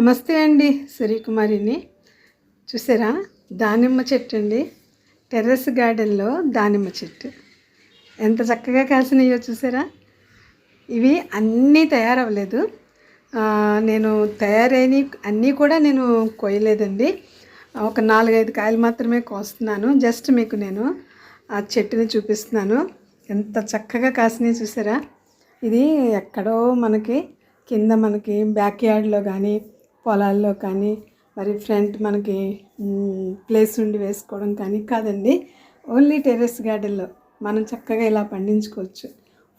నమస్తే అండి సూర్యకుమారిని చూసారా? దానిమ్మ చెట్టు అండి. టెర్రస్ గార్డెన్లో దానిమ్మ చెట్టు. ఎంత చక్కగా కాసినాయో చూసారా? ఇవి అన్నీ తయారవ్వలేదు. నేను తయారైన అన్నీ కూడా నేను కోయలేదండి. ఒక నాలుగైదు కాయలు మాత్రమే కోస్తున్నాను. జస్ట్ మీకు నేను ఆ చెట్టుని చూపిస్తున్నాను. ఎంత చక్కగా కాసినాయి చూసారా? ఇది ఎక్కడో మనకి కింద మనకి బ్యాక్ యార్డ్లో కానీ పొలాల్లో కానీ మరి ఫ్రంట్ మనకి ప్లేస్ ఉండి వేసుకోవడం కానీ కాదండి. ఓన్లీ టెర్రస్ గార్డెన్లో మనం చక్కగా ఇలా పండించుకోవచ్చు.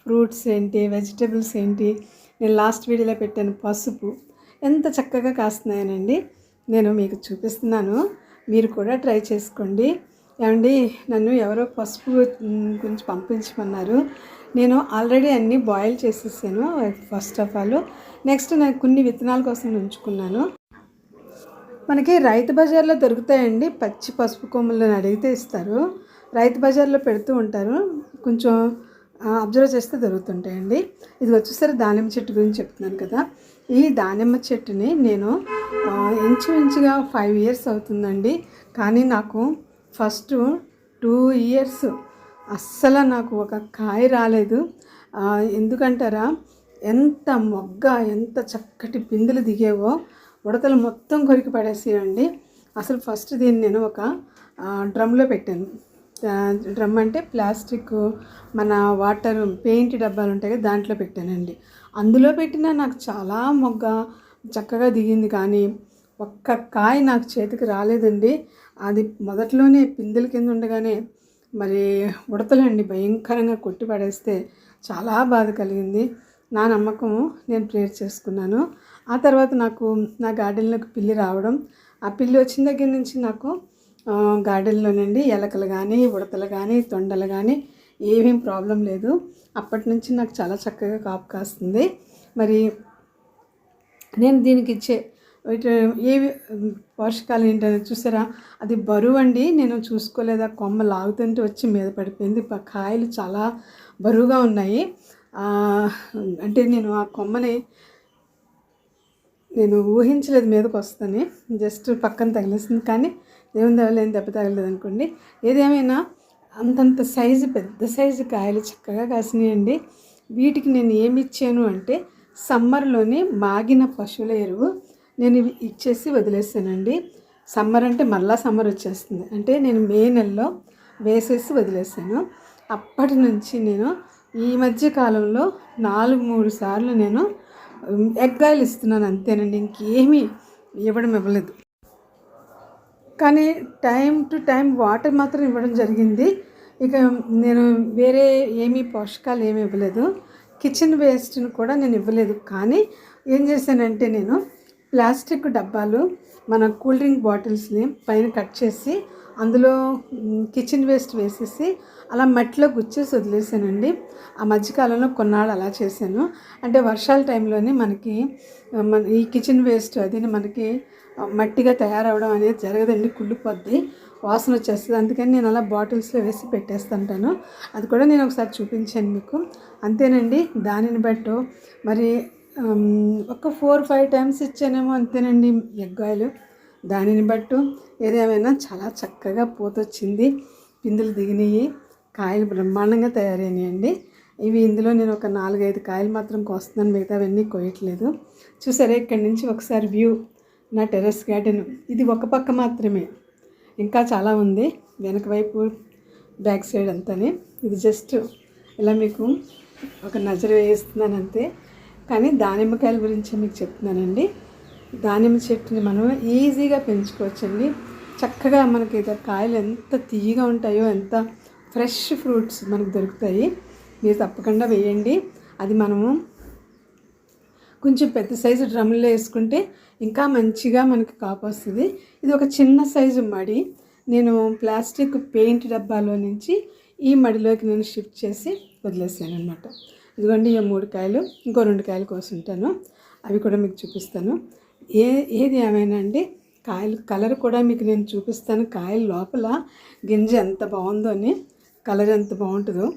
ఫ్రూట్స్ ఏంటి వెజిటేబుల్స్ ఏంటి నేను లాస్ట్ వీడియోలో పెట్టాను పసుపు. ఎంత చక్కగా కాస్తున్నాయనండి. నేను మీకు చూపిస్తున్నాను. మీరు కూడా ట్రై చేసుకోండి. ఏమండి నన్ను ఎవరో పసుపు గురించి పంపించమన్నారు. నేను ఆల్రెడీ అన్నీ బాయిల్ చేసేసాను ఫస్ట్ ఆఫ్ ఆల్. నెక్స్ట్ నేను కొన్ని విత్తనాల కోసం ఉంచుకున్నాను. మనకి రైతు బజార్లో దొరుకుతాయండి. పచ్చి పసుపు కొమ్ములను అడిగితే ఇస్తారు. రైతు బజార్లో పెడుతూ ఉంటారు. కొంచెం అబ్జర్వ్ చేస్తే దొరుకుతుంటాయండి. ఇది వచ్చేసరి దానిమ్మ చెట్టు గురించి చెప్తున్నాను కదా. ఈ దానిమ్మ చెట్టుని నేను ఇంచుమించుగా ఫైవ్ ఇయర్స్ అవుతుందండి. కానీ నాకు ఫస్ట్ టూ ఇయర్స్. అస్సలు నాకు ఒక కాయ రాలేదు. ఎందుకంటారా? ఎంత మొగ్గ ఎంత చక్కటి పిందులు దిగేవో ఉడతలు మొత్తం కొరికి పడేసేయండి. అసలు ఫస్ట్ దీన్ని నేను ఒక డ్రమ్లో పెట్టాను. డ్రమ్ అంటే ప్లాస్టిక్ మన వాటర్ పెయింట్ డబ్బాలు ఉంటాయి కదా దాంట్లో పెట్టానండి. అందులో పెట్టినా నాకు చాలా మొగ్గ చక్కగా దిగింది కానీ ఒక్క కాయ నాకు చేతికి రాలేదండి. అది మొదట్లోనే పిందెల కింద ఉండగానే మరి ఉడతలండి భయంకరంగా కొట్టి పడేస్తే చాలా బాధ కలిగింది. నా నమ్మకం నేను ప్రేర్ చేసుకున్నాను. ఆ తర్వాత నాకు నా గార్డెన్లోకి పిల్లి రావడం ఆ పిల్లి వచ్చిన దగ్గర నుంచి నాకు గార్డెన్లోనండి ఎలకలు కానీ ఉడతలు కానీ తొండలు కానీ ఏమేం ప్రాబ్లం లేదు. అప్పటి నుంచి నాకు చాలా చక్కగా కాపు కాస్తుంది. మరి నేను దీనికి ఇచ్చే ఏవి పోషకాలు ఏంటని చూసారా? అది బరువు అండి. నేను చూసుకోలేదా. కొమ్మ లాగుతుంటే వచ్చి మీద పడిపోయింది. కాయలు చాలా బరువుగా ఉన్నాయి. అంటే నేను ఆ కొమ్మని నేను ఊహించలేదు మీదకి వస్తుందని జస్ట్ పక్కన తగిలేసింది. కానీ దేవుని తగలేదు దెబ్బ తగలేదు అనుకోండి. ఏదేమైనా అంతంత సైజు పెద్ద సైజు కాయలు చక్కగా కాసినాయండి. వీటికి నేను ఏమి ఇచ్చాను అంటే సమ్మర్లోని మాగిన పశువుల ఎరువు నేను ఇచ్చేసి వదిలేసానండి. సమ్మర్ అంటే మళ్ళా సమ్మర్ వచ్చేస్తుంది. అంటే నేను మే నెలలో వేసేసి వదిలేసాను. అప్పటి నుంచి నేను ఈ మధ్య కాలంలో నాలుగు మూడు సార్లు నేను ఎగ్ ఆయిల్ ఇస్తున్నాను అంతేనండి. ఇంకేమీ ఇవ్వడం ఇవ్వలేదు. కానీ టైం టు టైం వాటర్ మాత్రం ఇవ్వడం జరిగింది. ఇక నేను వేరే ఏమీ పోషకాలు ఏమీ ఇవ్వలేదు. కిచెన్ వేస్ట్ని కూడా నేను ఇవ్వలేదు. కానీ ఏం చేశానంటే నేను ప్లాస్టిక్ డబ్బాలు మన కూల్ డ్రింక్ బాటిల్స్ని పైన కట్ చేసి అందులో కిచెన్ వేస్ట్ వేసేసి అలా మట్టిలో గుచ్చేసి వదిలేసానండి. ఆ మధ్యకాలంలో కొన్నాళ్ళు అలా చేశాను. అంటే వర్షాల టైంలోనే మనకి మన ఈ కిచెన్ వేస్ట్ అది మనకి మట్టిగా తయారవడం అనేది జరగదండి కుళ్ళిపోద్ది వాసన వచ్చేస్తుంది. అందుకని నేను అలా బాటిల్స్లో వేసి పెట్టేస్తుంటాను. అది కూడా నేను ఒకసారి చూపించాను మీకు. అంతేనండి దానిని బట్టు మరి ఒక ఫోర్ ఫైవ్ టైమ్స్ ఇచ్చానేమో అంతేనండి ఎగ్ ఆయిల్ దానిని బట్టు ఏదేమైనా చాలా చక్కగా పూతొచ్చింది. పిందులు దిగినాయి కాయలు బ్రహ్మాండంగా తయారైనాయండి. ఇవి ఇందులో నేను ఒక నాలుగైదు కాయలు మాత్రం కోస్తున్నాను మిగతావన్నీ కోయట్లేదు చూసారా ఇక్కడి నుంచి ఒకసారి వ్యూ నా టెర్రస్ గార్డెన్. ఇది ఒక పక్క మాత్రమే. ఇంకా చాలా ఉంది వెనక వైపు బ్యాక్ సైడ్ అంతానే. ఇది జస్ట్ ఇలా మీకు ఒక నజర వేస్తున్నాను అంతే కానీ దానిమ్మకాయల గురించి మీకు చెప్తున్నానండి. దానిమ్మ చెట్టుని మనం ఈజీగా పెంచుకోవచ్చండి. చక్కగా మనకి కాయలు ఎంత తీయగా ఉంటాయో ఎంత ఫ్రెష్ ఫ్రూట్స్ మనకు దొరుకుతాయి. మీరు తప్పకుండా వేయండి. అది మనము కొంచెం పెద్ద సైజు డ్రమ్లో వేసుకుంటే ఇంకా మంచిగా మనకి కాపు వస్తుంది. ఇది ఒక చిన్న సైజు మడి. నేను ప్లాస్టిక్ పెయింట్ డబ్బాలో నుంచి ఈ మడిలోకి నేను షిఫ్ట్ చేసి వదిలేసాను అనమాట ఇదిగోండి ఈ మూడు కాయలు ఇంకో రెండు కాయలు కోసుంటాను. అవి కూడా మీకు చూపిస్తాను. ఏ ఏది ఏమైనా అండి కాయలు కలర్ కూడా మీకు నేను చూపిస్తాను. కాయలు లోపల గింజ ఎంత బాగుందో అని కలర్ ఎంత బాగుంటుందో.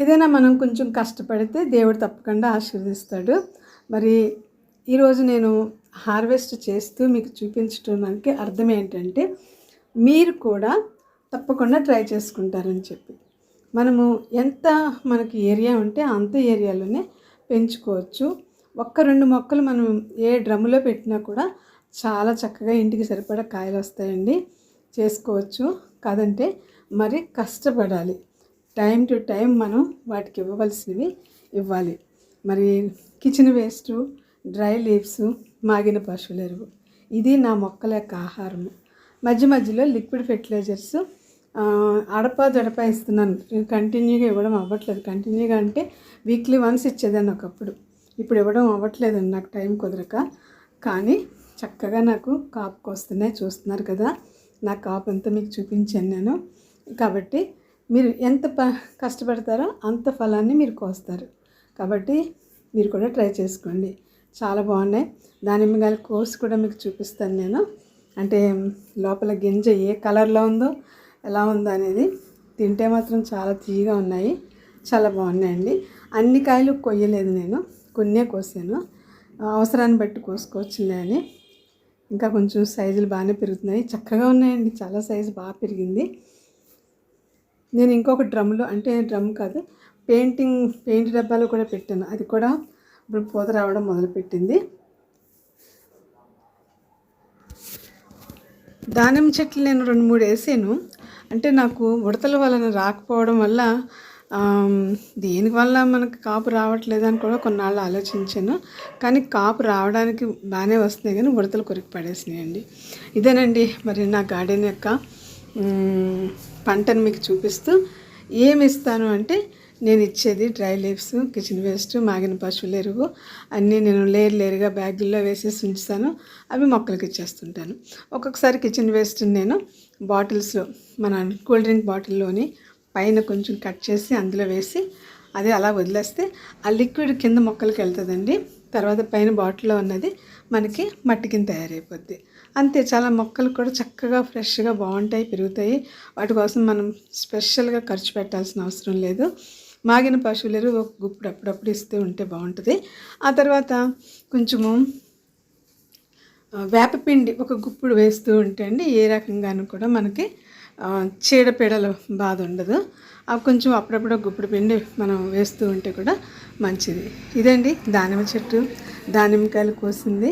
ఏదైనా మనం కొంచెం కష్టపడితే దేవుడు తప్పకుండా ఆశీర్వదిస్తాడు. మరి ఈరోజు నేను హార్వెస్ట్ చేస్తూ మీకు చూపించడానికి అర్థం ఏంటంటే మీరు కూడా తప్పకుండా ట్రై చేసుకుంటారని చెప్పి. మనము ఎంత మనకి ఏరియా ఉంటే అంత ఏరియాలోనే పెంచుకోవచ్చు. ఒక్క రెండు మొక్కలు మనం ఏ డ్రమ్ములో పెట్టినా కూడా చాలా చక్కగా ఇంటికి సరిపడా కాయలు వస్తాయండి. చేసుకోవచ్చు. కాదంటే మరి కష్టపడాలి. టైం టు టైం మనం వాటికి ఇవ్వవలసినవి ఇవ్వాలి. మరి కిచెన్ వేస్ట్ డ్రై లీవ్స్ మాగిన పశువుల ఎరువు. ఇది నా మొక్కల యొక్క ఆహారము. మధ్య మధ్యలో లిక్విడ్ ఫెర్టిలైజర్స్ అడప జడప ఇస్తున్నాను కంటిన్యూగా ఇవ్వడం అవ్వట్లేదు. కంటిన్యూగా అంటే వీక్లీ వన్స్ ఇచ్చేదాన్ని ఒకప్పుడు. ఇప్పుడు ఇవ్వడం అవ్వట్లేదండి. నాకు టైం కుదరక. కానీ చక్కగా నాకు కాపుకు వస్తున్నాయి. చూస్తున్నారు కదా. నా కాపు అంతా మీకు చూపించాను నేను. కాబట్టి మీరు ఎంత ప కష్టపడతారో అంత ఫలాన్ని మీరు కోస్తారు. కాబట్టి మీరు కూడా ట్రై చేసుకోండి. చాలా బాగున్నాయి. దానిమ్మకాయల కోసి కూడా మీకు చూపిస్తాను నేను. అంటే లోపల గింజ ఏ కలర్లో ఉందో ఎలా ఉందో అనేది తింటే మాత్రం చాలా తీయగా ఉన్నాయి. చాలా బాగున్నాయండి. అన్ని కాయలు కొయ్యలేదు నేను. కొన్నే కోసాను. అవసరాన్ని బట్టి కోసుకోవచ్చులే అని. ఇంకా కొంచెం సైజులు బాగానే పెరుగుతున్నాయి. చక్కగా ఉన్నాయండి. చాలా సైజు బాగా పెరిగింది. నేను ఇంకొక డ్రమ్లో అంటే డ్రమ్ కాదు పెయింటింగ్ పెయింట్ డబ్బాలో కూడా పెట్టాను. అది కూడా ఇప్పుడు పూత రావడం మొదలుపెట్టింది. దానిమ్మ చెట్లు నేను రెండు మూడు వేసాను. అంటే నాకు ఉడతల వలన రాకపోవడం వల్ల దేనివల్ల మనకు కాపు రావట్లేదు అని కూడా కొన్నాళ్ళు ఆలోచించాను. కానీ కాపు రావడానికి బాగానే వస్తున్నాయి కానీ ఉడతలు కొరికి పడేసినాయండి. ఇదేనండి మరి నా గార్డెన్ యొక్క పంటను మీకు చూపిస్తూ ఏమి ఇస్తాను అంటే నేను ఇచ్చేది డ్రై లీవ్స్ కిచెన్ వేస్ట్ మాగిన పశువుల ఎరువు. అన్నీ నేను లేరు లేరుగా బ్యాగుల్లో వేసేసి ఉంచుతాను అవి మొక్కలకి ఇచ్చేస్తుంటాను. ఒక్కొక్కసారి కిచెన్ వేస్ట్ నేను బాటిల్స్లో మన కూల్ డ్రింక్ బాటిల్లోని పైన కొంచెం కట్ చేసి అందులో వేసి అది అలా వదిలేస్తే ఆ లిక్విడ్ కింద మొక్కలకి వెళ్తుందండి. తర్వాత పైన బాటిల్లో ఉన్నది మనకి మట్టి కింద తయారైపోద్ది. అంతే చాలా మొక్కలు కూడా చక్కగా ఫ్రెష్గా బాగుంటాయి పెరుగుతాయి. వాటి కోసం మనం స్పెషల్గా ఖర్చు పెట్టాల్సిన అవసరం లేదు. మాగిన పశువులు ఒక గుప్పుడు అప్పుడప్పుడు ఇస్తూ ఉంటే బాగుంటుంది. ఆ తర్వాత కొంచెము వేపపిండి ఒక గుప్పుడు వేస్తూ ఉంటే అండి ఏ రకంగానూ కూడా మనకి చీడపీడల బాధ ఉండదు. అవి కొంచెం అప్పుడప్పుడు గుప్పుడు పిండి మనం వేస్తూ ఉంటే కూడా మంచిది. ఇదండి దానిమ్మ చెట్టు. దానిమ్మకాయలు కోసింది.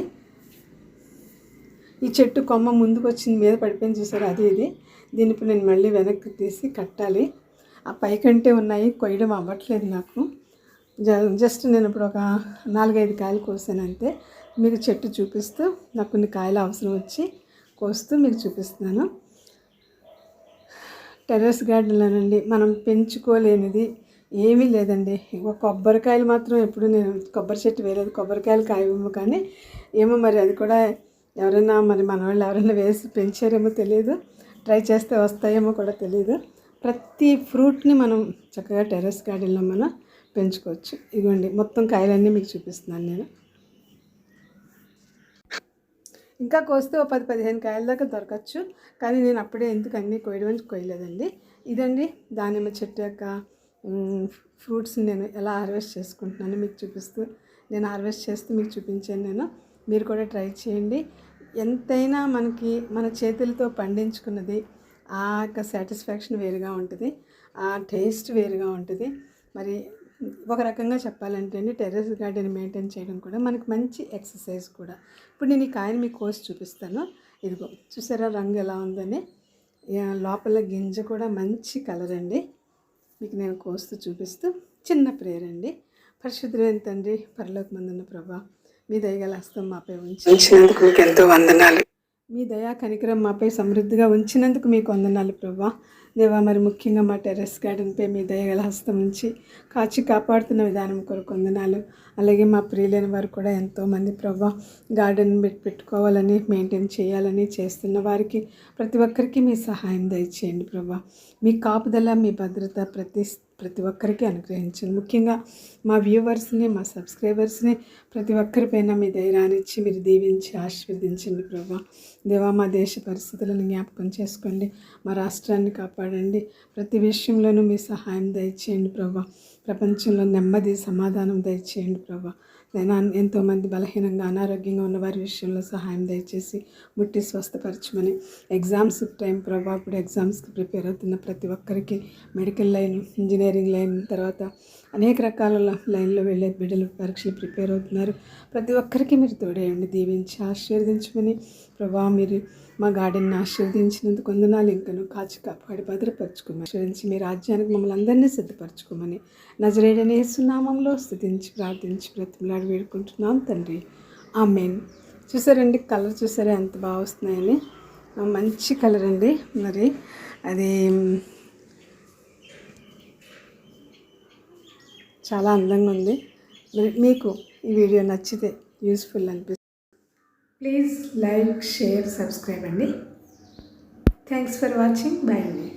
ఈ చెట్టు కొమ్మ ముందుకు వచ్చింది మీద పడిపోయింది చూసారు? అది ఇది. దీనిపై నేను మళ్ళీ వెనక్కి తీసి కట్టాలి. ఆ పైకంటే ఉన్నాయి కొయ్యడం అవ్వట్లేదు నాకు. జస్ట్ నేను ఇప్పుడు ఒక నాలుగైదు కాయలు కోసాను అంతే మీకు చెట్టు చూపిస్తూ నాకు కొన్ని కాయలు అవసరం వచ్చి కోస్తూ మీకు చూపిస్తున్నాను. టెర్రస్ గార్డెన్లోనండి మనం పెంచుకోలేనిది ఏమీ లేదండి. ఒక కొబ్బరికాయలు మాత్రం ఎప్పుడు నేను కొబ్బరి చెట్టు వేయలేదు కొబ్బరికాయలు కాయము కానీ ఏమో మరి అది కూడా ఎవరైనా మరి మన వాళ్ళు ఎవరైనా వేసి పెంచారేమో తెలియదు. ట్రై చేస్తే వస్తాయేమో కూడా తెలియదు. ప్రతి ఫ్రూట్ని మనం చక్కగా టెర్రస్ గార్డెన్లో మనం పెంచుకోవచ్చు. ఇదిగోండి మొత్తం కాయలన్నీ మీకు చూపిస్తున్నాను నేను. ఇంకా కోస్తే ఓ పది పదిహేను కాయల దాకా దొరకచ్చు. కానీ నేను అప్పుడే ఎందుకు అన్నీ కొయ్యడం కొయ్యలేదండి ఇదండి దానిమ్మ చెట్టు యొక్క ఫ్రూట్స్ నేను ఎలా హార్వెస్ట్ చేసుకుంటున్నాను మీకు చూపిస్తూ నేను హార్వెస్ట్ చేస్తూ మీకు చూపించాను నేను. మీరు కూడా ట్రై చేయండి. ఎంతైనా మనకి మన చేతులతో పండించుకున్నది ఆ యొక్క సాటిస్ఫాక్షన్ వేరుగా ఉంటుంది ఆ టేస్ట్ వేరుగా ఉంటుంది. మరి ఒక రకంగా చెప్పాలంటే అండి టెర్రస్ గార్డెన్ మెయింటైన్ చేయడం కూడా మనకు మంచి ఎక్సర్సైజ్ కూడా. ఇప్పుడు నేను ఈ కాయని మీకు కోసి చూపిస్తాను. ఇదిగో చూసారా రంగు ఎలా ఉందని? లోపల గింజ కూడా మంచి కలర్ అండి. మీకు నేను కోస్తూ చూపిస్తూ చిన్న ప్రేయర్ అండి. పరిశుద్ధులైన తండ్రి పరలోక మందున్న ప్రభా మీ దయగల హస్తం మాపై ఉంచినందుకు మీకు ఎంతో వందనాలు. మీ దయా కనికరం మాపై సమృద్ధిగా ఉంచినందుకు మీకు వందనాలు ప్రభా. దేవా మరి ముఖ్యంగా మా టెర్రస్ గార్డెన్పై మీ దయగల హస్తం నుంచి కాచి కాపాడుతున్న విధానం కొరకు వందనాలు. అలాగే మా ప్రియులైన వారు కూడా ఎంతోమంది ప్రభా గార్డెన్ పెట్టుకోవాలని మెయింటైన్ చేయాలని చేస్తున్న వారికి ప్రతి ఒక్కరికి మీ సహాయం దయచేయండి ప్రభా. మీ కాపుదల మీ భద్రత ప్రతి ప్రతి ఒక్కరికి అనుగ్రహించండి. ముఖ్యంగా మా వ్యూవర్స్ని మా సబ్స్క్రైబర్స్ని ప్రతి ఒక్కరిపైన మీ ధైర్యాన్నిచ్చి మీరు దీవించి ఆశీర్వదించండి ప్రభా. దేవా మా దేశ పరిస్థితులను జ్ఞాపకం చేసుకోండి. మా రాష్ట్రాన్ని కాపాడండి. ప్రతి విషయంలోనూ మీ సహాయం దయచేయండి ప్రభా. ప్రపంచంలో నెమ్మది సమాధానం దయచేయండి ప్రభా. నేను ఎంతోమంది బలహీనంగా అనారోగ్యంగా ఉన్న వారి విషయంలో సహాయం దయచేసి ముట్టి స్వస్థపరచమని ఎగ్జామ్స్ టైం ప్రభా ఇప్పుడు ఎగ్జామ్స్కి ప్రిపేర్ అవుతున్న ప్రతి ఒక్కరికి మెడికల్ లైన్ ఇంజనీరింగ్ లైన్ తర్వాత అనేక రకాల లైన్లో వెళ్ళే బిడ్డలు పరీక్షలు ప్రిపేర్ అవుతున్నారు. ప్రతి ఒక్కరికి మీరు తోడేయండి దీవించి ఆశీర్వదించమని. ప్రభా మీరు మా గార్డెన్ని ఆశీర్వదించినందుకు వందనాలు ఇంకను కాచి కాపాడి భద్రపరచుకోమని. ఆశీర్వదించి మీ రాజ్యానికి మమ్మల్ని అందరినీ సిద్ధపరచుకోమని. నజరేడని సునామంలో స్థుతించి ప్రార్థించి బ్రతిమలాడి వేడుకుంటున్నాం తండ్రి. ఆ మెయిన్ చూసారండి కలర్ చూసారా ఎంత బాగా వస్తున్నాయని? మంచి కలర్ అండి మరి. అది చాలా అందంగా ఉంది. మరి మీకు ఈ వీడియో నచ్చితే యూస్ఫుల్ అనిపిస్తుంది. ప్లీజ్ లైక్ షేర్ సబ్స్క్రైబ్ అండి. థ్యాంక్స్ ఫర్ వాచింగ్ బాయ్ అండి.